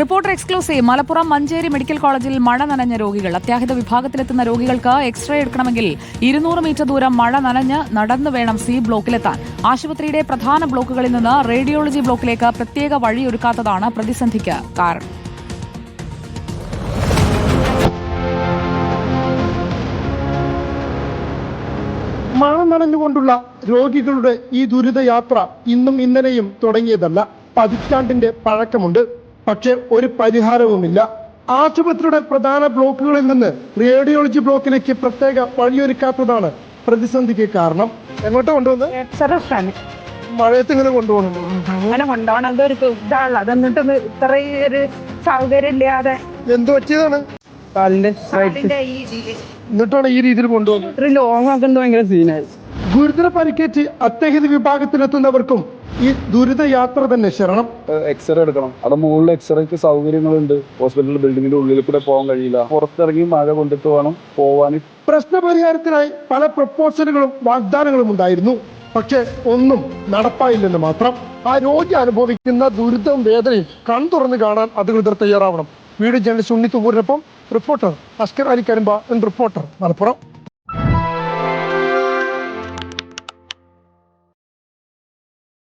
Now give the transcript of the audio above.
Reporter exclusive. Malappuram Manjeri medical കോളേജിൽ മഴ നനഞ്ഞ രോഗികൾ. അത്യാഹിത വിഭാഗത്തിലെത്തുന്ന രോഗികൾക്ക് എക്സ്റേ എടുക്കണമെങ്കിൽ ഇരുന്നൂറ് മീറ്റർ ദൂരം മഴ നനഞ്ഞ് നടന്നു വേണം സി ബ്ലോക്കിലെത്താൻ. ആശുപത്രിയുടെ പ്രധാന ബ്ലോക്കുകളിൽ നിന്ന് റേഡിയോളജി ബ്ലോക്കിലേക്ക് പ്രത്യേക വഴിയൊരുക്കാത്തതാണ് പ്രതിസന്ധിക്ക് കാരണം. മഴ നനഞ്ഞുകൊണ്ടുള്ള രോഗികളുടെ ഈ ദുരിതയാത്ര ഇന്നും ഇന്നലെയും തുടങ്ങിയതല്ല. പതിറ്റാണ്ടിന്റെ പഴക്കമുണ്ട്. പക്ഷെ ഒരു പരിഹാരവുമില്ല. ആശുപത്രിയുടെ പ്രധാന ബ്ലോക്കുകളിൽ നിന്ന് റേഡിയോളജി ബ്ലോക്കിലേക്ക് പ്രത്യേക വഴിയൊരുക്കാത്തതാണ് പ്രതിസന്ധിക്ക് കാരണം. എങ്ങോട്ടാ കൊണ്ടുവന്ന്? മഴയത്ത് ഇങ്ങനെ അങ്ങനെ കൊണ്ടുപോകണത് ഒരു ഇതാണല്ലോ അത് എന്നിട്ട് ഇത്രയും ഒരു സൗകര്യം ഇല്ലാതെ എന്ത് പറ്റിയതാണ്? കാലിന്റെ കാലിന്റെ ഈ എന്നിട്ടാണ് ഈ രീതിയിൽ കൊണ്ടുപോകുന്നത്? ഇത്ര ലോങ് ആക്കുന്നത് ഭയങ്കര സീനായി ഗുരുതര പരിക്കേറ്റ് അത്യാഹിത വിഭാഗത്തിലെത്തുന്നവർക്കും ഈ ദുരിത യാത്ര തന്നെ ശരണം. എക്സ്റേ എടുക്കണം. അവിടെ മുകളിൽ എക്സ്റേക്ക് സൗകര്യങ്ങളുണ്ട്. ഹോസ്പിറ്റൽ ബിൽഡിങ്ങിന്റെ ഉള്ളിൽ കൂടെ പോകാൻ കഴിയില്ല. പുറത്തിറങ്ങി മഴ കൊണ്ടിട്ട് വേണം പോവാൻ. പ്രശ്നപരിഹാരത്തിനായി പല പ്രപ്പോസലുകളും വാഗ്ദാനങ്ങളും ഉണ്ടായിരുന്നു. പക്ഷെ ഒന്നും നടപ്പായില്ലെന്ന് മാത്രം. ആ രോഗി അനുഭവിക്കുന്ന ദുരിതവും വേദനയും കൺതുറന്ന് കാണാൻ അധികൃതർ തയ്യാറാവണം. വീട് ജേർണലിസ്റ്റ് ഉണ്ണി തുമ്പൂരിനൊപ്പം റിപ്പോർട്ടർ അസ്കർ അലി കരിമ്പ റിപ്പോർട്ടർ മലപ്പുറം.